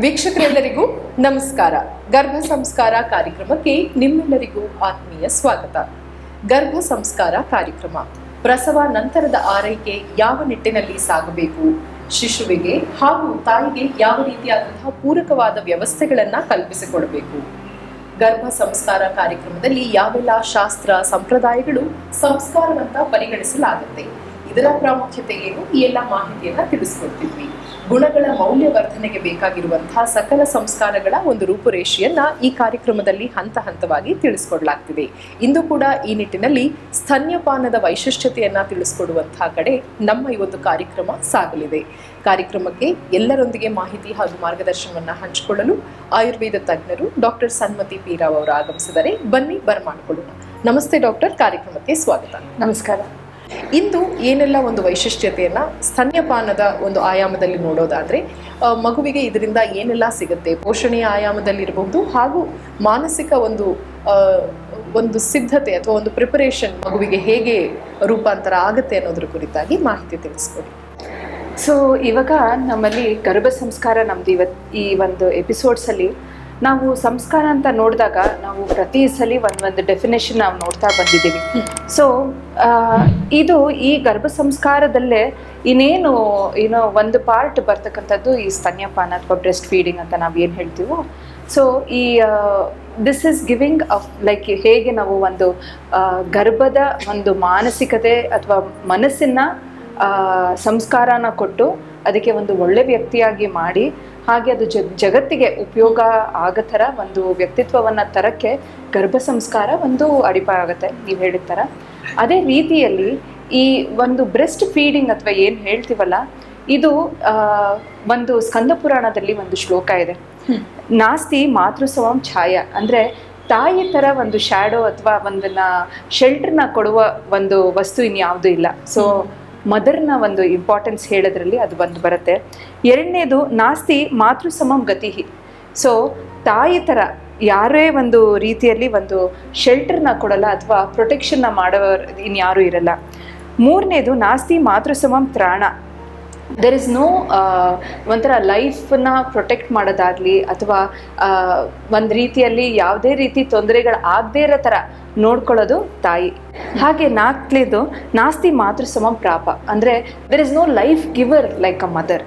ವೀಕ್ಷಕರೆಲ್ಲರಿಗೂ ನಮಸ್ಕಾರ. ಗರ್ಭ ಸಂಸ್ಕಾರ ಕಾರ್ಯಕ್ರಮಕ್ಕೆ ನಿಮ್ಮೆಲ್ಲರಿಗೂ ಆತ್ಮೀಯ ಸ್ವಾಗತ. ಗರ್ಭ ಸಂಸ್ಕಾರ ಕಾರ್ಯಕ್ರಮ. ಪ್ರಸವ ನಂತರದ ಆರೈಕೆ ಯಾವ ನಿಟ್ಟಿನಲ್ಲಿ ಸಾಗಬೇಕು? ಶಿಶುವಿಗೆ ಹಾಗೂ ತಾಯಿಗೆ ಯಾವ ರೀತಿಯಾದಂತಹ ಪೂರಕವಾದ ವ್ಯವಸ್ಥೆಗಳನ್ನ ಕಲ್ಪಿಸಿಕೊಡಬೇಕು? ಗರ್ಭ ಸಂಸ್ಕಾರ ಕಾರ್ಯಕ್ರಮದಲ್ಲಿ ಯಾವೆಲ್ಲ ಶಾಸ್ತ್ರ, ಸಂಪ್ರದಾಯಗಳು ಸಂಸ್ಕಾರವಂತ ಪರಿಗಣಿಸಲಾಗುತ್ತೆ? ಇದರ ಪ್ರಾಮುಖ್ಯತೆ ಏನು ಈ ಎಲ್ಲ ಮಾಹಿತಿಯನ್ನ ತಿಳಿಸ್ಕೊಡ್ತಿದ್ವಿ ಗುಣಗಳ ಮೌಲ್ಯವರ್ಧನೆಗೆ ಬೇಕಾಗಿರುವಂತಹ ಸಕಲ ಸಂಸ್ಕಾರಗಳ ಒಂದು ರೂಪುರೇಷೆಯನ್ನ ಈ ಕಾರ್ಯಕ್ರಮದಲ್ಲಿ ಹಂತ ಹಂತವಾಗಿ ತಿಳಿಸ್ಕೊಡ್ಲಾಗ್ತಿದೆ. ಇಂದು ಕೂಡ ಈ ನಿಟ್ಟಿನಲ್ಲಿ ಸ್ತನ್ಯಪಾನದ ವೈಶಿಷ್ಟ್ಯತೆಯನ್ನ ತಿಳಿಸ್ಕೊಡುವಂತಹ ಕಡೆ ನಮ್ಮ ಒಂದು ಕಾರ್ಯಕ್ರಮ ಸಾಗಲಿದೆ. ಕಾರ್ಯಕ್ರಮಕ್ಕೆ ಎಲ್ಲರೊಂದಿಗೆ ಮಾಹಿತಿ ಹಾಗೂ ಮಾರ್ಗದರ್ಶನವನ್ನ ಹಂಚಿಕೊಳ್ಳಲು ಆಯುರ್ವೇದ ತಜ್ಞರು ಡಾಕ್ಟರ್ ಸನ್ಮತಿ ಪೀರಾವ್ ಅವರು ಆಗಮಿಸಿದರೆ ಬನ್ನಿ ಬರಮಾಡಿಕೊಳ್ಳೋಣ. ನಮಸ್ತೆ ಡಾಕ್ಟರ್, ಕಾರ್ಯಕ್ರಮಕ್ಕೆ ಸ್ವಾಗತ. ನಮಸ್ಕಾರ. ಇಂದು ಏನೆಲ್ಲ ಒಂದು ವೈಶಿಷ್ಟ್ಯತೆಯನ್ನು ಸ್ತನ್ಯಪಾನದ ಒಂದು ಆಯಾಮದಲ್ಲಿ ನೋಡೋದಾದ್ರೆ ಮಗುವಿಗೆ ಇದರಿಂದ ಏನೆಲ್ಲ ಸಿಗುತ್ತೆ, ಪೋಷಣೆಯ ಆಯಾಮದಲ್ಲಿರಬಹುದು ಹಾಗೂ ಮಾನಸಿಕ ಒಂದು ಒಂದು ಸಿದ್ಧತೆ ಅಥವಾ ಒಂದು ಪ್ರಿಪರೇಷನ್ ಮಗುವಿಗೆ ಹೇಗೆ ರೂಪಾಂತರ ಆಗುತ್ತೆ ಅನ್ನೋದ್ರ ಕುರಿತಾಗಿ ಮಾಹಿತಿ ತಿಳಿಸ್ಕೊಡಿ. ಸೊ ಇವಾಗ ನಮ್ಮಲ್ಲಿ ಗರ್ಭ ಸಂಸ್ಕಾರ ನಮ್ದು ಇವತ್ತು ಈ ಒಂದು ಎಪಿಸೋಡ್ಸಲ್ಲಿ ನಾವು ಸಂಸ್ಕಾರ ಅಂತ ನೋಡಿದಾಗ ನಾವು ಪ್ರತಿ ಸಲ ಒಂದೊಂದು ಡೆಫಿನೇಷನ್ ನಾವು ನೋಡ್ತಾ ಬಂದಿದ್ದೀವಿ. ಸೊ ಇದು ಈ ಗರ್ಭ ಸಂಸ್ಕಾರದಲ್ಲೇ ಇನ್ನೇನು, ಏನೋ ಒಂದು ಪಾರ್ಟ್ ಬರ್ತಕ್ಕಂಥದ್ದು ಈ ಸ್ತನ್ಯಪಾನ ಅಥವಾ ಬ್ರೆಸ್ಟ್ ಫೀಡಿಂಗ್ ಅಂತ ನಾವು ಏನು ಹೇಳ್ತೀವೋ. ಸೊ ಈ this is giving of like ಹೇಗೆ ನಾವು ಒಂದು ಗರ್ಭದ ಒಂದು ಮಾನಸಿಕತೆ ಅಥವಾ ಮನಸ್ಸಿನ ಸಂಸ್ಕಾರನ ಕೊಟ್ಟು ಅದಕ್ಕೆ ಒಂದು ಒಳ್ಳೆ ವ್ಯಕ್ತಿಯಾಗಿ ಮಾಡಿ ಹಾಗೆ ಅದು ಜಗ್, ಜಗತ್ತಿಗೆ ಉಪಯೋಗ ಆಗೋ ಥರ ಒಂದು ವ್ಯಕ್ತಿತ್ವವನ್ನು ತರಕ್ಕೆ ಗರ್ಭ ಸಂಸ್ಕಾರ ಒಂದು ಅಡಿಪಾಯ ಆಗುತ್ತೆ, ನೀವು ಹೇಳಿದ ಥರ. ಅದೇ ರೀತಿಯಲ್ಲಿ ಈ ಒಂದು ಬ್ರೆಸ್ಟ್ ಫೀಡಿಂಗ್ ಅಥವಾ ಏನು ಹೇಳ್ತೀವಲ್ಲ, ಇದು ಒಂದು ಸ್ಕಂದ ಪುರಾಣದಲ್ಲಿ ಒಂದು ಶ್ಲೋಕ ಇದೆ. ನಾಸ್ತಿ ಮಾತೃಸವಂ ಛಾಯ. ಅಂದರೆ ತಾಯಿ ಥರ ಒಂದು ಶ್ಯಾಡೋ ಅಥವಾ ಒಂದನ್ನ ಶೆಲ್ಟರ್ನ ಕೊಡುವ ಒಂದು ವಸ್ತು ಇನ್ಯಾವುದೂ ಇಲ್ಲ. ಸೊ ಮದರ್ನ ಒಂದು ಇಂಪಾರ್ಟೆನ್ಸ್ ಹೇಳೋದ್ರಲ್ಲಿ ಅದು ಬಂದು ಬರುತ್ತೆ. ಎರಡನೇದು, ನಾಸ್ತಿ ಮಾತೃ ಸಮಂ ಗತಿ ಸೊ ತಾಯಿ ಥರ ಯಾರೇ ಒಂದು ರೀತಿಯಲ್ಲಿ ಒಂದು ಶೆಲ್ಟರ್ನ ಕೊಡಲ್ಲ ಅಥವಾ ಪ್ರೊಟೆಕ್ಷನ್ನ ಮಾಡೋರು ಇನ್ಯಾರೂ ಇರಲ್ಲ. ಮೂರನೇದು, ನಾಸ್ತಿ ಮಾತೃ ಸಮಂ ತ್ರಾಣ. ದೆರ್ ಇಸ್ ನೋ ಒಂಥರ ಲೈಫನ್ನ ಪ್ರೊಟೆಕ್ಟ್ ಮಾಡೋದಾಗಲಿ ಅಥವಾ ಒಂದು ರೀತಿಯಲ್ಲಿ ಯಾವುದೇ ರೀತಿ ತೊಂದರೆಗಳು ಆಗದೇ ಇರೋ ಥರ ನೋಡ್ಕೊಳ್ಳೋದು ತಾಯಿ. ಹಾಗೆ ನಾಲ್ಕನೇದು ನಾಸ್ತಿ ಮಾತೃ ಸಮ ಪ್ರಾಪ. ಅಂದರೆ there is no life giver like a mother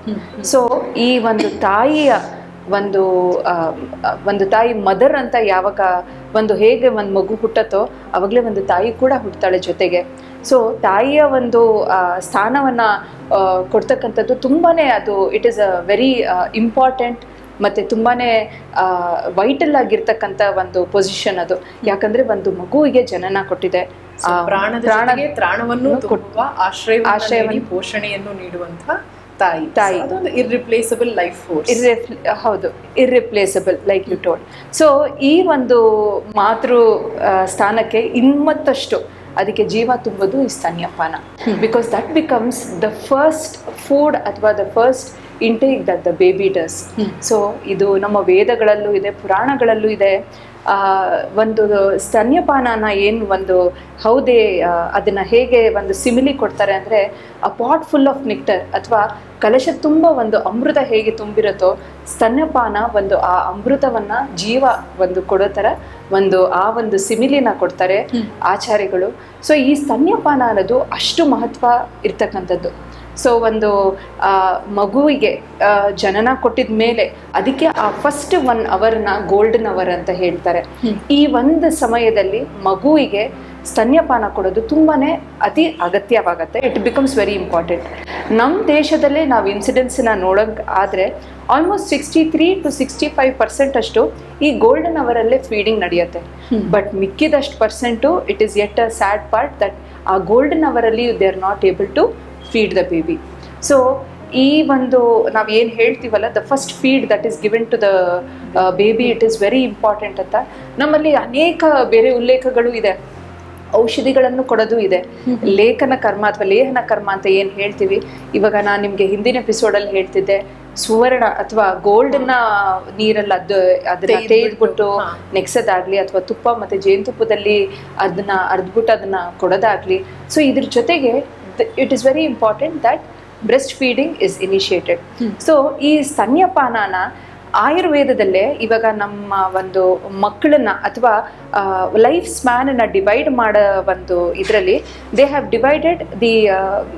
so ಈ ಒಂದು ತಾಯಿಯ ಒಂದು ಒಂದು ತಾಯಿ ಮದರ್ ಅಂತ ಯಾವಾಗ ಒಂದು ಹೇಗೆ ಒಂದು ಮಗು ಹುಟ್ಟತ್ತೋ ಅವಾಗಲೇ ಒಂದು ತಾಯಿ ಕೂಡ ಹುಟ್ಟುತ್ತಾಳೆ ಜೊತೆಗೆ. ಸೊ ತಾಯಿಯ ಒಂದು ಸ್ಥಾನವನ್ನು ಕೊಡ್ತಕ್ಕಂಥದ್ದು ತುಂಬಾನೇ ಅದು it is a very important ಮತ್ತೆ ತುಂಬಾನೇ ವೈಟಲ್ ಆಗಿರ್ತಕ್ಕಂಥ ಒಂದು ಪೊಸಿಷನ್ ಅದು. ಯಾಕಂದ್ರೆ ಒಂದು ಮಗುವಿಗೆ ಜನನ ಕೊಟ್ಟಿದೆ. So, ಆ, ಪ್ರಾಣದ ಪ್ರಾಣ ಜೊತೆಗೆ ತ್ರಾಣವನ್ನು ಕೊಡುವ ಆಶ್ರಯವನ್ನ ಪೋಷಣೆಯನ್ನು ನೀಡುವಂತಹ ತಾಯಿ. ತಾಯಿ. ಇರ್ರಿಪ್ಲೇಸಬಲ್ ಲೈಫ್ ಫೋರ್ಸ್ ಹೌದು ಹೌದು irreplaceable like you told so ಈ ಒಂದು ಮಾತೃ ಸ್ಥಾನಕ್ಕೆ ಇನ್ನಮತ್ತಷ್ಟು ಅದಕ್ಕೆ ಜೀವ ತುಂಬೋದು ಈ ಸ್ತನ್ಯಪಾನ because that becomes the first food ಅಥವಾ the first intake that the baby does so ಇದು ನಮ್ಮ ವೇದಗಳಲ್ಲೂ ಇದೆ ಪುರಾಣಗಳಲ್ಲೂ ಇದೆ. ಒಂದು ಸ್ತನ್ಯಪಾನನ ಏನು ಒಂದು ಹೌದೇ ಅದನ್ನ ಹೇಗೆ ಒಂದು ಸಿಮಿಲಿ ಕೊಡ್ತಾರೆ ಅಂದರೆ a pot full of nectar ಅಥವಾ ಕಲಶ ತುಂಬ ಒಂದು ಅಮೃತ ಹೇಗೆ ತುಂಬಿರುತ್ತೋ ಸ್ತನ್ಯಪಾನ ಒಂದು ಆ ಅಮೃತವನ್ನ ಜೀವ ಒಂದು ಕೊಡೋ ಥರ ಒಂದು ಆ ಒಂದು ಸಿಮಿಲಿನ ಕೊಡ್ತಾರೆ ಆಚಾರ್ಯಗಳು. ಸೊ ಈ ಸ್ತನ್ಯಪಾನ ಅನ್ನೋದು ಅಷ್ಟು ಮಹತ್ವ ಇರ್ತಕ್ಕಂಥದ್ದು. ಸೊ ಒಂದು ಮಗುವಿಗೆ ಜನನ ಕೊಟ್ಟಿದ ಮೇಲೆ ಅದಕ್ಕೆ ಆ ಫಸ್ಟ್ ಒನ್ ಅವರ್ನ ಗೋಲ್ಡನ್ ಅವರ್ ಅಂತ ಹೇಳ್ತಾರೆ. ಈ ಒಂದು ಸಮಯದಲ್ಲಿ ಮಗುವಿಗೆ ಸ್ತನ್ಯಪಾನ ಕೊಡೋದು ತುಂಬಾ ಅತಿ ಅಗತ್ಯವಾಗತ್ತೆ. ಇಟ್ ಬಿಕಮ್ಸ್ ವೆರಿ ಇಂಪಾರ್ಟೆಂಟ್ ನಮ್ಮ ದೇಶದಲ್ಲೇ ನಾವು ಇನ್ಸಿಡೆನ್ಸ್ನ ನೋಡೋಕೆ ಆದರೆ almost sixty three to sixty five percent ಅಷ್ಟು ಈ ಗೋಲ್ಡನ್ ಅವರಲ್ಲೇ ಫೀಡಿಂಗ್ ನಡೆಯುತ್ತೆ. But ಮಿಕ್ಕಿದಷ್ಟು percent it is at a sad part that ಆ ಗೋಲ್ಡನ್ ಅವರಲ್ಲಿ they are not able to feed the baby so ಈ ಒಂದು ನಾವು ಏನು ಹೇಳ್ತೀವಲ್ಲ the first feed that is given to the baby it is very important ಅಂತ. ನಮ್ಮಲ್ಲಿ ಅನೇಕ ಬೇರೆ ಉಲ್ಲೇಖಗಳು ಇದೆ. ಔಷಧಿಗಳನ್ನು ಕೊಡೋದು ಇದೆ. ಲೇಖನ ಕರ್ಮ ಅಥವಾ ಲೇಹನ ಕರ್ಮ ಅಂತ ಏನು ಹೇಳ್ತೀವಿ? ಇವಾಗ ನಾನು ನಿಮಗೆ ಹಿಂದಿನ ಎಪಿಸೋಡಲ್ಲಿ ಹೇಳ್ತಿದ್ದೆ. ಸುವರ್ಣ ಅಥವಾ ಗೋಲ್ಡನ್ನ ನೀರಲ್ಲಿ ಅದು ಅದನ್ನ ತೆಗೆದ್ಬಿಟ್ಟು. ನೆಕ್ಸೋದಾಗ್ಲಿ ಅಥವಾ ತುಪ್ಪ ಮತ್ತು ಜೇನುತುಪ್ಪದಲ್ಲಿ ಅದನ್ನ ಅರ್ದ್ಬಿಟ್ಟು ಅದನ್ನ ಕೊಡೋದಾಗ್ಲಿ. ಸೊ ಇದ್ರ ಜೊತೆಗೆ it is very important that breast feeding is initiated so ಈ ಸ್ತನ್ಯಪಾನನ ಆಯುರ್ವೇದದಲ್ಲೇ ಇವಾಗ ನಮ್ಮ ಒಂದು ಮಕ್ಕಳನ್ನ ಅಥವಾ ಲೈಫ್ ಸ್ಮ್ಯಾನನ್ನು ಡಿವೈಡ್ ಮಾಡೋ ಒಂದು ಇದರಲ್ಲಿ they have divided the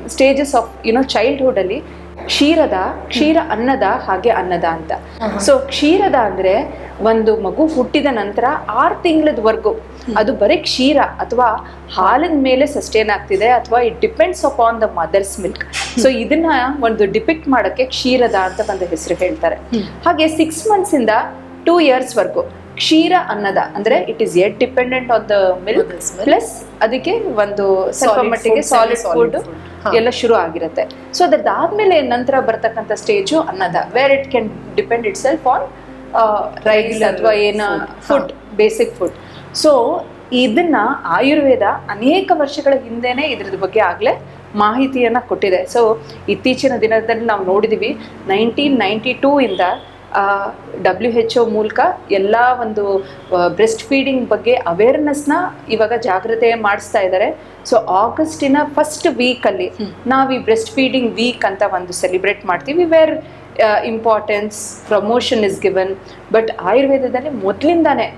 stages of you know ಚೈಲ್ಡ್ಹುಡಲ್ಲಿ ಕ್ಷೀರದ ಕ್ಷೀರ ಅನ್ನದ ಹಾಗೆ ಅನ್ನದ ಅಂತ. ಸೊ ಕ್ಷೀರದ ಅಂದ್ರೆ ಒಂದು ಮಗು ಹುಟ್ಟಿದ ನಂತರ ಆರು ತಿಂಗಳದವರೆಗೂ ಅದು ಬರೀ ಕ್ಷೀರ ಅಥವಾ ಹಾಲಿನ ಮೇಲೆ ಸಸ್ಟೇನ್ ಆಗ್ತಿದೆ ಅಥವಾ it depends upon the mother's milk so ಇದನ್ನ ಒಂದು ಡಿಪಿಕ್ಟ್ ಮಾಡೋಕೆ ಕ್ಷೀರದ ಅಂತ ಒಂದು ಹೆಸರು ಹೇಳ್ತಾರೆ. ಹಾಗೆ ಸಿಕ್ಸ್ ಮಂತ್ಸ್ ಇಂದ ಟೂ ಇಯರ್ಸ್ ವರ್ಗು. ಕ್ಷೀರ ಅನ್ನದ ಅಂದ್ರೆ it is at dependent on the milk plus ಅದಕ್ಕೆ ಒಂದು ಸ್ವಲ್ಪ ಮಟ್ಟಿಗೆ ಸಾಲಿಡ್ ಫುಡ್ ಎಲ್ಲ ಶುರು ಆಗಿರುತ್ತೆ. ಸೊ ಅದಾದ್ಮೇಲೆ ನಂತರ ಬರ್ತಕ್ಕಂಥ ಸ್ಟೇಜು ಅನ್ನದ where it can depend itself on rice ಅಥವಾ ಏನ ಫುಡ್ ಬೇಸಿಕ್ ಫುಡ್ ಸೊ ಇದನ್ನ ಆಯುರ್ವೇದ ಅನೇಕ ವರ್ಷಗಳ ಹಿಂದೆನೆ ಇದ್ರದ ಬಗ್ಗೆ ಆಗ್ಲೇ ಮಾಹಿತಿಯನ್ನ ಕೊಟ್ಟಿದೆ. ಸೊ ಇತ್ತೀಚಿನ ದಿನದಲ್ಲಿ ನಾವು ನೋಡಿದೀವಿ ನೈನ್ಟೀನ್ ನೈಂಟಿ ಟೂ ಇಂದ ಡಬ್ಲ್ಯೂ ಹೆಚ್ ಒ ಮೂಲಕ ಎಲ್ಲ ಒಂದು ಬ್ರೆಸ್ಟ್ ಫೀಡಿಂಗ್ ಬಗ್ಗೆ ಅವೇರ್ನೆಸ್ನ ಇವಾಗ ಜಾಗ್ರತೆ ಮಾಡಿಸ್ತಾ ಇದ್ದಾರೆ ಸೊ ಆಗಸ್ಟಿನ ಫಸ್ಟ್ ವೀಕಲ್ಲಿ ನಾವು ಈ ಬ್ರೆಸ್ಟ್ ಫೀಡಿಂಗ್ ವೀಕ್ ಅಂತ ಒಂದು ಸೆಲೆಬ್ರೇಟ್ ಮಾಡ್ತೀವಿ where importance promotion is given but ಆಯುರ್ವೇದದಲ್ಲಿ ಮೊದಲಿಂದಾನೆ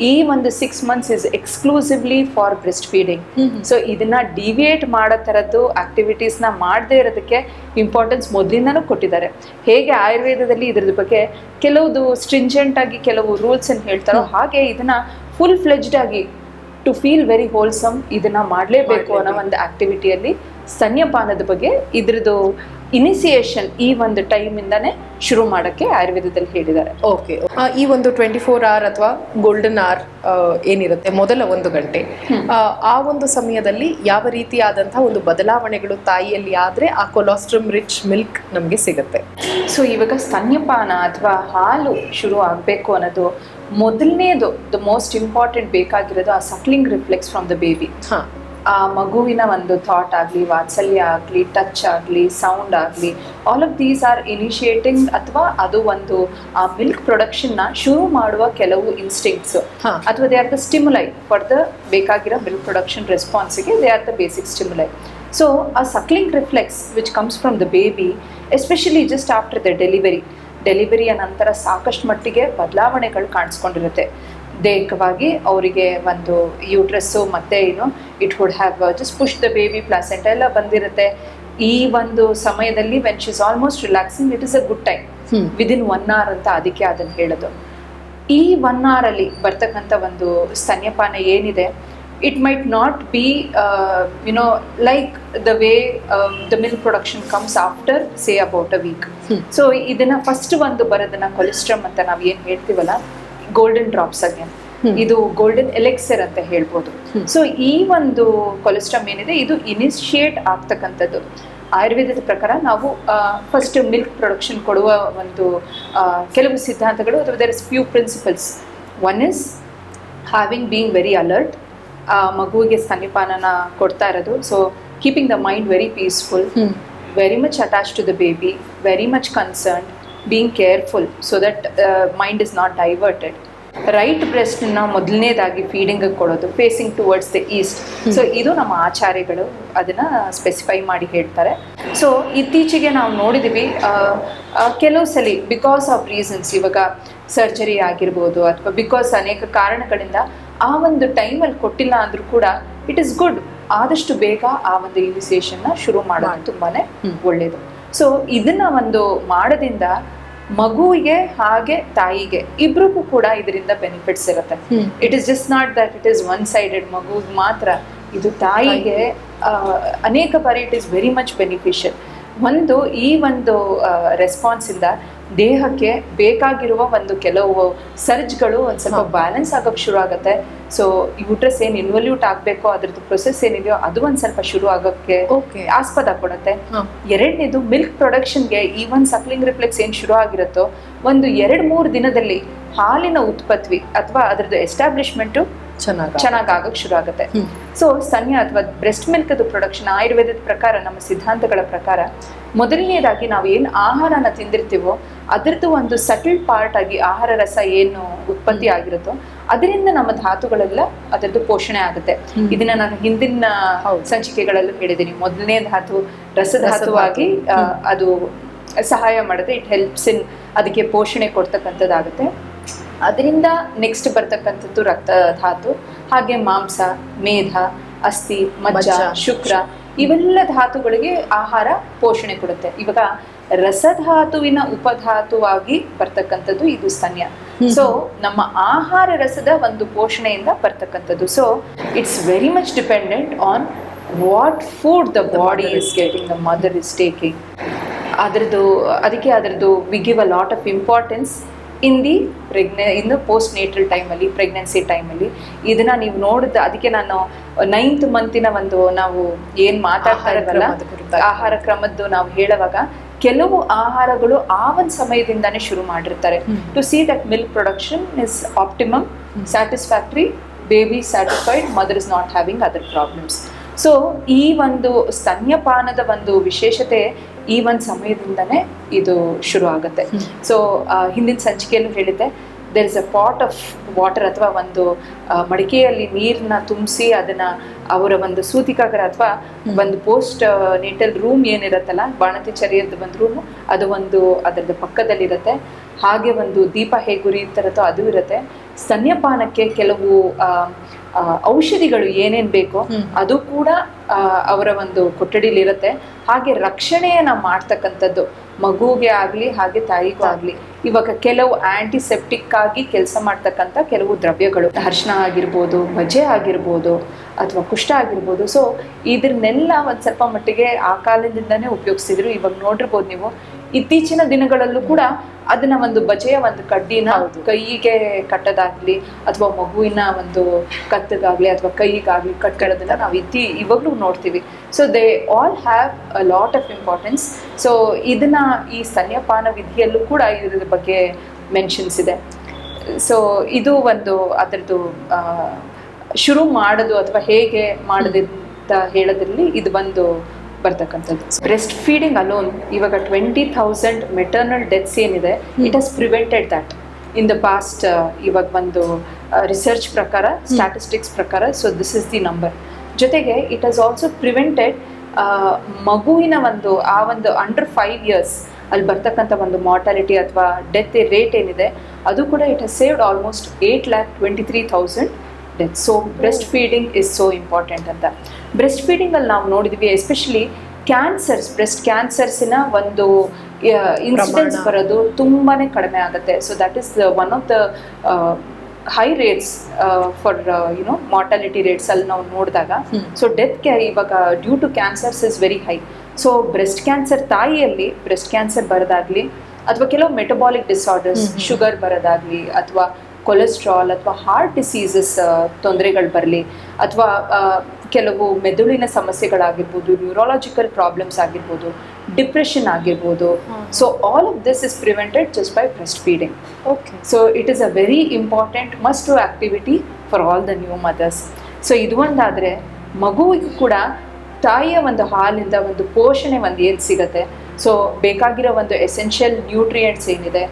ಈ ಒಂದು six months is exclusively for breast feeding so ಇದನ್ನ ಡಿವಿಯೇಟ್ ಮಾಡೋ ಥರದ್ದು ಆಕ್ಟಿವಿಟೀಸ್ನ ಮಾಡದೇ ಇರೋದಕ್ಕೆ ಇಂಪಾರ್ಟೆನ್ಸ್ ಮೊದಲಿಂದನೂ ಕೊಟ್ಟಿದ್ದಾರೆ. ಹೇಗೆ ಆಯುರ್ವೇದದಲ್ಲಿ ಇದ್ರ ಬಗ್ಗೆ ಕೆಲವು ಸ್ಟ್ರಿಂಜೆಂಟ್ ಆಗಿ ಕೆಲವು ರೂಲ್ಸ್ ಅನ್ನು ಹೇಳ್ತಾರೋ ಹಾಗೆ ಇದನ್ನ ಫುಲ್ ಫ್ಲೆಜ್ಡ್ ಆಗಿ ಟು ಫೀಲ್ ವೆರಿ ಹೋಲ್ಸಮ್ ಇದನ್ನ ಮಾಡಲೇಬೇಕು ಅನ್ನೋ ಒಂದು ಆಕ್ಟಿವಿಟಿಯಲ್ಲಿ ಸ್ತನ್ಯಪಾನದ ಬಗ್ಗೆ ಇದ್ರದ್ದು ಇನಿಸಿಯೇಷನ್ ಈ ಒಂದು ಟೈಮ್ ಇಂದಾನೆ ಶುರು ಮಾಡಕ್ಕೆ ಆಯುರ್ವೇದದಲ್ಲಿ ಹೇಳಿದ್ದಾರೆ. ಓಕೆ ಈ ಒಂದು ಟ್ವೆಂಟಿ ಫೋರ್ ಅವರ್ ಅಥವಾ ಗೋಲ್ಡನ್ ಅವರ್ ಏನಿರುತ್ತೆ? ಮೊದಲ ಒಂದು ಗಂಟೆ. ಆ, ಆ ಒಂದು ಸಮಯದಲ್ಲಿ ಯಾವ ರೀತಿಯಾದಂತಹ ಒಂದು ಬದಲಾವಣೆಗಳು ತಾಯಿಯಲ್ಲಿ ಆದ್ರೆ ಆ ಕೊಲಾಸ್ಟ್ರಮ್ ರಿಚ್ ಮಿಲ್ಕ್ ನಮಗೆ ಸಿಗುತ್ತೆ. ಸೊ ಇವಾಗ ಸ್ತನ್ಯಪಾನ ಅಥವಾ ಹಾಲು ಶುರು ಆಗಬೇಕು ಅನ್ನೋದು ಮೊದಲನೇದು ದ ಮೋಸ್ಟ್ ಇಂಪಾರ್ಟೆಂಟ್ ಬೇಕಾಗಿರೋದು ಆ suckling reflex from the baby ಹಾ. ಆ ಮಗುವಿನ ಒಂದು ಥಾಟ್ ಆಗಲಿ ವಾತ್ಸಲ್ಯ ಆಗಲಿ ಟಚ್ ಆಗಲಿ ಸೌಂಡ್ ಆಗಲಿ all of these are initiating ಅಥವಾ ಅದು ಒಂದು ಆ ಮಿಲ್ಕ್ ಪ್ರೊಡಕ್ಷನ್ನ ಶುರು ಮಾಡುವ ಕೆಲವು ಇನ್ಸ್ಟಿಂಕ್ಟ್ಸ್ ಅಥವಾ they are the stimuli for the ಬೇಕಾಗಿರೋ milk production ರೆಸ್ಪಾನ್ಸಿಗೆ they are the basic stimuli so ಆ suckling reflex which comes from the baby especially just after the delivery ಡೆಲಿವರಿಯ ನಂತರ ಸಾಕಷ್ಟು ಮಟ್ಟಿಗೆ ಬದಲಾವಣೆಗಳು ಕಾಣಿಸ್ಕೊಂಡಿರುತ್ತೆ. ದೈಹಿಕವಾಗಿ ಅವರಿಗೆ ಒಂದು ಯೂಟ್ರಸ್ಸು ಮತ್ತು ಏನು it would have just push the baby placenta ಎಲ್ಲ ಬಂದಿರುತ್ತೆ. ಈ ಒಂದು ಸಮಯದಲ್ಲಿ when she's almost relaxing it is a good time with within one hour ಅಂತ ಅದಕ್ಕೆ ಅದನ್ನು ಹೇಳೋದು. ಈ ಒನ್ ಅವರಲ್ಲಿ ಬರ್ತಕ್ಕಂಥ ಒಂದು ಸ್ತನ್ಯಪಾನ ಏನಿದೆ it might not be you know like the way the milk production comes after say about a week. So ಇದನ್ನ ಫಸ್ಟ್ ಒಂದು ಬರೋದನ್ನ ಕೊಲೆಸ್ಟ್ರಮ್ ಅಂತ ನಾವು ಏನು ಹೇಳ್ತೀವಲ್ಲ ಗೋಲ್ಡನ್ ಡ್ರಾಪ್ಸ್ ಅಗೇನ್. ಇದು ಗೋಲ್ಡನ್ ಎಲೆಕ್ಸರ್ ಅಂತ ಹೇಳ್ಬೋದು. ಸೊ ಈ ಒಂದು ಕೊಲೆಸ್ಟ್ರಾಮ್ ಏನಿದೆ ಇದು ಇನಿಷಿಯೇಟ್ ಆಗ್ತಕ್ಕಂಥದ್ದು. ಆಯುರ್ವೇದದ ಪ್ರಕಾರ ನಾವು ಫಸ್ಟ್ ಮಿಲ್ಕ್ ಪ್ರೊಡಕ್ಷನ್ ಕೊಡುವ ಒಂದು ಆ, ಕೆಲವು ಸಿದ್ಧಾಂತಗಳು ಅಥವಾ there is few principles one is having being very alert ಮಗುವಿಗೆ ಸ್ತನ್ಯಪಾನನ ಕೊಡ್ತಾ ಇರೋದು. So keeping the mind very peaceful very much attach to the baby very much much concerned, careful so that mind is not diverted. Right ಬ್ರೆಸ್ಟ್ನ ಮೊದಲನೇದಾಗಿ feeding ಕೊಡೋದು facing towards the east so ಇದು ನಮ್ಮ ಆಚಾರ್ಯಗಳು ಅದನ್ನು specify ಮಾಡಿ ಹೇಳ್ತಾರೆ. So ಇತ್ತೀಚೆಗೆ ನಾವು ನೋಡಿದ್ದೀವಿ ಕೆಲವು ಸಲ ಬಿಕಾಸ್ ಆಫ್ ರೀಸನ್ಸ್ ಇವಾಗ ಸರ್ಜರಿ ಆಗಿರ್ಬೋದು ಅಥವಾ ಬಿಕಾಸ್ ಅನೇಕ ಕಾರಣಗಳಿಂದ ಆ ಒಂದು ಟೈಮಲ್ಲಿ ಕೊಟ್ಟಿಲ್ಲ ಅಂದರೂ ಕೂಡ ಇಟ್ ಇಸ್ ಗುಡ್ ಆದಷ್ಟು ಬೇಗ ಆ ಒಂದು ಇನಿಸಿಯೇಷನ್ನ ಶುರು ಮಾಡೋದು ತುಂಬಾ ಒಳ್ಳೆಯದು ಸೊ ಇದನ್ನ ಒಂದು ಮಾಡೋದ್ರಿಂದ ಮಗುವಿಗೆ ಹಾಗೆ ತಾಯಿಗೆ ಇಬ್ರಿಗೂ ಕೂಡ ಇದರಿಂದ ಬೆನಿಫಿಟ್ಸ್ ಇರುತ್ತೆ. It is just not that it is one sided ಮಗು ಮಾತ್ರ. ಇದು ತಾಯಿಗೆ ಅನೇಕ ಬಾರಿ it is very much beneficial ಒಂದು ಈ ಒಂದು ರೆಸ್ಪಾನ್ಸ್ ಇಂದ ದೇಹಕ್ಕೆ ಬೇಕಾಗಿರುವ ಒಂದು ಕೆಲವು ಸರ್ಜ್ಗಳು ಒಂದು ಸ್ವಲ್ಪ ಬ್ಯಾಲೆನ್ಸ್ ಆಗೋಕೆ ಶುರು ಆಗುತ್ತೆ. ಸೊ ಯೂಟ್ರಸ್ ಏನು ಇನ್ವಲ್ಯೂಟ್ ಆಗಬೇಕು ಅದ್ರದ್ದು ಪ್ರೊಸೆಸ್ ಏನಿದೆಯೋ ಅದು ಒಂದು ಸ್ವಲ್ಪ ಶುರು ಆಗೋಕ್ಕೆ ಓಕೆ ಆಸ್ಪದ ಕೊಡುತ್ತೆ. ಎರಡನೇದು ಮಿಲ್ಕ್ ಪ್ರೊಡಕ್ಷನ್ಗೆ ಈ ಒಂದು ಸಕ್ಲಿಂಗ್ ರಿಫ್ಲೆಕ್ಸ್ ಏನು ಶುರು ಆಗಿರುತ್ತೋ ಒಂದು ಎರಡು ಮೂರು ದಿನದಲ್ಲಿ ಹಾಲಿನ ಉತ್ಪತ್ತಿ ಅಥವಾ ಅದರದ್ದು ಎಸ್ಟಾಬ್ಲಿಷ್ಮೆಂಟು ಚೆನ್ನಾಗಿ ಚೆನ್ನಾಗಿ ಆಗೋಕೆ ಶುರು ಆಗುತ್ತೆ. ಸೊ ಸನ್ಯ ಅಥವಾ ಬ್ರೆಸ್ಟ್ ಮಿಲ್ಕ್ ಪ್ರೊಡಕ್ಷನ್ ಆಯುರ್ವೇದದ ಪ್ರಕಾರ ನಮ್ಮ ಸಿದ್ಧಾಂತಗಳ ಪ್ರಕಾರ ಮೊದಲನೆಯದಾಗಿ ನಾವು ಏನು ಆಹಾರನ ತಿಂದಿರ್ತೀವೋ ಅದರದ್ದು ಒಂದು ಸಟಲ್ ಪಾರ್ಟ್ ಆಗಿ ಆಹಾರ ರಸ ಏನು ಉತ್ಪತ್ತಿ ಆಗಿರುತ್ತೋ ಅದರಿಂದ ನಮ್ಮ ಧಾತುಗಳೆಲ್ಲ ಅದರದ್ದು ಪೋಷಣೆ ಆಗುತ್ತೆ. ಇದನ್ನ ನಾನು ಹಿಂದಿನ ಹೌದು. ಸಂಚಿಕೆಗಳಲ್ಲೂ ಹೇಳಿದ್ದೀನಿ. ಮೊದಲನೇ ಧಾತು ರಸಧಾತುವಾಗಿ ಅದು ಸಹಾಯ ಮಾಡುತ್ತೆ ಇಟ್ ಹೆಲ್ಪ್ಸ್ ಇನ್ ಅದಕ್ಕೆ ಪೋಷಣೆ ಕೊಡ್ತಕ್ಕಂಥದ್ದಾಗುತ್ತೆ. ಅದರಿಂದ ನೆಕ್ಸ್ಟ್ ಬರ್ತಕ್ಕಂಥದ್ದು ರಕ್ತ ಧಾತು ಹಾಗೆ ಮಾಂಸ ಮೇಧ ಅಸ್ಥಿ ಮಜ್ಜ ಶುಕ್ರ ಇವೆಲ್ಲ ಧಾತುಗಳಿಗೆ ಆಹಾರ ಪೋಷಣೆ ಕೊಡುತ್ತೆ. ಇವಾಗ ರಸಧಾತುವಿನ ಉಪಧಾತುವಾಗಿ ಬರ್ತಕ್ಕಂಥದ್ದು ಇದು ಸ್ತನ್ಯ. ಸೊ ನಮ್ಮ ಆಹಾರ ರಸದ ಒಂದು ಪೋಷಣೆಯಿಂದ ಬರ್ತಕ್ಕಂಥದ್ದು. So it's very much dependent on what food the body is getting the mother is taking ಅದರದ್ದು ಅದಕ್ಕೆ ಅದರದ್ದು we give a lot of importance in the ಪ್ರೆಗ್ನೆ ಇನ್ನು ಪೋಸ್ಟ್ ನೇಟ್ರಲ್ ಟೈಮಲ್ಲಿ ಪ್ರೆಗ್ನೆನ್ಸಿ ಟೈಮಲ್ಲಿ ಇದನ್ನ ನೀವು ನೋಡಿದ ಅದಕ್ಕೆ ನಾನು ನೈನ್ತ್ ಮಂತಿನ ಒಂದು ನಾವು ಏನ್ ಮಾತಾಡ್ತಾ ಇರಲ್ಲ ಆಹಾರ ಕ್ರಮದ್ದು ನಾವು ಹೇಳುವಾಗ ಕೆಲವು ಆಹಾರಗಳು ಆ ಒಂದು ಸಮಯದಿಂದಾನೇ ಶುರು ಮಾಡಿರ್ತಾರೆ. To see that milk production is optimum satisfactory baby satisfied mother is not having other problems so ಈ ಒಂದು ಸ್ತನ್ಯಪಾನದ ಒಂದು ವಿಶೇಷತೆ ಈ ಒಂದು ಸಮಯದಿಂದನೇ ಇದು ಶುರು ಆಗುತ್ತೆ. ಸೊ ಹಿಂದಿನ ಸಂಚಿಕೆಯಲ್ಲೂ ಹೇಳಿದ್ದೆ there is a pot of water ಅಥವಾ ಒಂದು ಮಡಿಕೆಯಲ್ಲಿ ನೀರನ್ನ ತುಂಬಿಸಿ ಅದನ್ನ ಅವರ ಒಂದು ಸೂತಿಕಾಗರ ಅಥವಾ ಒಂದು ಪೋಸ್ಟ್ ನೀಟಲ್ ರೂಮ್ ಏನಿರುತ್ತಲ್ಲ ಬಾಣತಿ ಚರಿಯದ ಒಂದು ರೂಮ್ ಅದು ಒಂದು ಅದರದ ಪಕ್ಕದಲ್ಲಿರುತ್ತೆ. ಹಾಗೆ ಒಂದು ದೀಪ ಹೇಗೆ ಉರಿಯುತ್ತಿರುತ್ತೋ ಅದು ಇರುತ್ತೆ. ಸ್ತನ್ಯಪಾನಕ್ಕೆ ಕೆಲವು ಔಷಧಿಗಳು ಏನೇನ್ ಬೇಕೋ ಅದು ಕೂಡ ಅವರ ಒಂದು ಕೊಠಡಿಲಿ ಇರುತ್ತೆ ಹಾಗೆ ರಕ್ಷಣೆಯನ್ನ ಮಾಡ್ತಕ್ಕಂಥದ್ದು ಮಗುಗೆ ಆಗಲಿ ಹಾಗೆ ತಾಯಿಗೂ ಆಗ್ಲಿ. ಇವಾಗ ಕೆಲವು ಆಂಟಿಸೆಪ್ಟಿಕ್ ಆಗಿ ಕೆಲಸ ಮಾಡ್ತಕ್ಕಂಥ ಕೆಲವು ದ್ರವ್ಯಗಳು ಹರ್ಷಣ ಆಗಿರ್ಬೋದು ಮಜೆ ಆಗಿರ್ಬೋದು ಅಥವಾ ಕುಷ್ಠ ಆಗಿರ್ಬೋದು. ಸೊ ಇದನ್ನೆಲ್ಲ ಒಂದು ಸ್ವಲ್ಪ ಮಟ್ಟಿಗೆ ಆ ಕಾಲದಿಂದನೇ ಉಪಯೋಗಿಸಿದ್ರು. ಇವಾಗ ನೋಡಿರ್ಬೋದು ನೀವು ಇತ್ತೀಚಿನ ದಿನಗಳಲ್ಲೂ ಕೂಡ ಅದನ್ನ ಒಂದು ಬಜೆಯ ಒಂದು ಕಡ್ಡಿನ ಕೈಗೆ ಕಟ್ಟೋದಾಗ್ಲಿ ಅಥವಾ ಮಗುವಿನ ಒಂದು ಕತ್ತಗಾಗ್ಲಿ ಅಥವಾ ಕೈಗಾಗ್ಲಿ ಕಟ್ಕೊಳ್ಳೋದನ್ನ ನಾವು ಇತ್ತಿ ಇವಾಗ್ಲೂ ನೋಡ್ತೀವಿ. So they all have a lot of importance so ಇದನ್ನ ಈ ಸ್ತನ್ಯಪಾನ ವಿಧಿಯಲ್ಲೂ ಕೂಡ ಇದ್ರ ಬಗ್ಗೆ ಮೆನ್ಷನ್ಸ್ ಇದೆ. ಸೊ ಇದು ಒಂದು ಅದರದ್ದು ಶುರು ಮಾಡೋದು ಅಥವಾ ಹೇಗೆ ಮಾಡೋದಂತ ಹೇಳೋದ್ರಲ್ಲಿ ಇದು ಒಂದು ಬರ್ತಕ್ಕಂಥದ್ದು. ಬ್ರೆಸ್ಟ್ ಫೀಡಿಂಗ್ ಅಲೋನ್ ಇವಾಗ ಟ್ವೆಂಟಿ ಥೌಸಂಡ್ ಮೆಟರ್ನಲ್ ಡೆತ್ಸ್ ಏನಿದೆ it has prevented that in the past ಇವಾಗ ಒಂದು ರಿಸರ್ಚ್ ಪ್ರಕಾರ ಸ್ಟ್ಯಾಟಿಸ್ಟಿಕ್ಸ್ ಪ್ರಕಾರ so this is the number ಜೊತೆಗೆ ಇಟ್ ಹಸ್ ಆಲ್ಸೋ ಪ್ರಿವೆಂಟೆಡ್ ಮಗುವಿನ ಒಂದು ಆ ಒಂದು ಅಂಡರ್ ಫೈವ್ ಇಯರ್ಸ್ ಅಲ್ಲಿ ಬರ್ತಕ್ಕಂಥ ಒಂದು ಮಾರ್ಟಾಲಿಟಿ ಅಥವಾ ಡೆತ್ ರೇಟ್ ಏನಿದೆ ಅದು ಕೂಡ it has saved almost eight lakh twenty three thousand death so breast feeding is so important ಅಂತ ಬ್ರೆಸ್ಟ್ ಫೀಡಿಂಗಲ್ಲಿ ನಾವು ನೋಡಿದ್ವಿ ಎಸ್ಪೆಷಲಿ ಕ್ಯಾನ್ಸರ್ಸ್ ಬ್ರೆಸ್ಟ್ ಕ್ಯಾನ್ಸರ್ಸಿನ ಒಂದು ಇನ್ಸಿಡೆನ್ಸ್. ಬರೋದು ತುಂಬಾ ಕಡಿಮೆ ಆಗುತ್ತೆ so that is one of the high rates for you know mortality rates ಅಲ್ಲಿ ನಾವು ನೋಡಿದಾಗ. ಸೊ ಡೆತ್ ಇವಾಗ due to cancers is very high so breast cancer ತಾಯಿಯಲ್ಲಿ breast cancer ಬರೋದಾಗ್ಲಿ ಅಥವಾ ಕೆಲವು ಮೆಟಬಾಲಿಕ್ ಡಿಸಾರ್ಡರ್ಸ್. ಶುಗರ್ ಬರೋದಾಗ್ಲಿ ಅಥವಾ ಕೊಲೆಸ್ಟ್ರಾಲ್ ಅಥವಾ ಹಾರ್ಟ್ ಡಿಸೀಸಸ್ ತೊಂದರೆಗಳು ಬರಲಿ ಅಥವಾ ಕೆಲವು ಮೆದುಳಿನ ಸಮಸ್ಯೆಗಳಾಗಿರ್ಬೋದು ನ್ಯೂರಾಲಜಿಕಲ್ ಪ್ರಾಬ್ಲಮ್ಸ್ ಆಗಿರ್ಬೋದು ಡಿಪ್ರೆಷನ್ ಆಗಿರ್ಬೋದು. So all of this is prevented just by breast feeding okay so it is a very important must to activity for all the new mothers so ಇದು ಒಂದಾದರೆ ಮಗುವಿಗೂ ಕೂಡ ತಾಯಿಯ ಒಂದು ಹಾಲಿಂದ ಒಂದು ಪೋಷಣೆ ಒಂದು ಏನು ಸಿಗತ್ತೆ? ಸೊ ಬೇಕಾಗಿರೋ ಒಂದು ಎಸೆನ್ಷಿಯಲ್ ನ್ಯೂಟ್ರಿಯೆಂಟ್ಸ್ ಏನಿದೆ.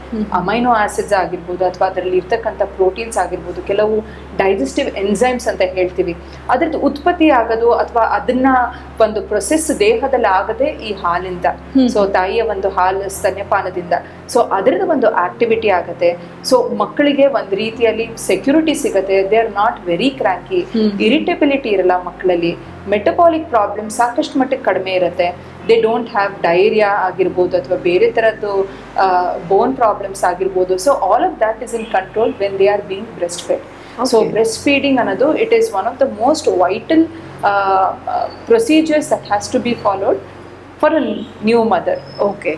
ಅಮೈನೋ ಆಸಿಡ್ಸ್ ಆಗಿರ್ಬೋದು ಅಥವಾ ಅದರಲ್ಲಿ ಇರ್ತಕ್ಕಂಥ ಪ್ರೋಟೀನ್ಸ್ ಆಗಿರ್ಬೋದು ಕೆಲವು ಡೈಜೆಸ್ಟಿವ್ ಎನ್ಸೈಮ್ಸ್ ಅಂತ ಹೇಳ್ತೀವಿ. ಅದರದ್ದು ಉತ್ಪತ್ತಿ ಆಗೋದು ಅಥವಾ ಅದನ್ನ ಒಂದು ಪ್ರೊಸೆಸ್ ದೇಹದಲ್ಲಿ ಆಗದೆ ಈ ಹಾಲಿಂದ. ಸೊ ತಾಯಿಯ ಒಂದು ಹಾಲು ಸ್ತನ್ಯಪಾನದಿಂದ. ಸೊ ಅದರದ್ದು ಒಂದು ಆಕ್ಟಿವಿಟಿ ಆಗುತ್ತೆ. ಸೊ ಮಕ್ಕಳಿಗೆ ಒಂದು ರೀತಿಯಲ್ಲಿ ಸೆಕ್ಯೂರಿಟಿ ಸಿಗುತ್ತೆ. They are not very cranky irritability irritability ಇರಲ್ಲ ಮಕ್ಕಳಲ್ಲಿ. ಮೆಟಬಾಲಿಕ್ ಪ್ರಾಬ್ಲಮ್ ಸಾಕಷ್ಟು ಮಟ್ಟಿಗೆ ಕಡಿಮೆ ಇರುತ್ತೆ. ದೇ ಡೋಂಟ್ ಹ್ಯಾವ್ ಡೈರಿಯಾ ಆಗಿರ್ಬೋದು ಅಥವಾ ಬೇರೆ ಥರದ್ದು ಬೋನ್ ಪ್ರಾಬ್ಲಮ್ಸ್ ಆಗಿರ್ಬೋದು. So all of that is in control when they are being breast fed so Okay. Breast feeding ಅನ್ನೋದು it is one of the most vital procedures that has to be followed for a new mother okay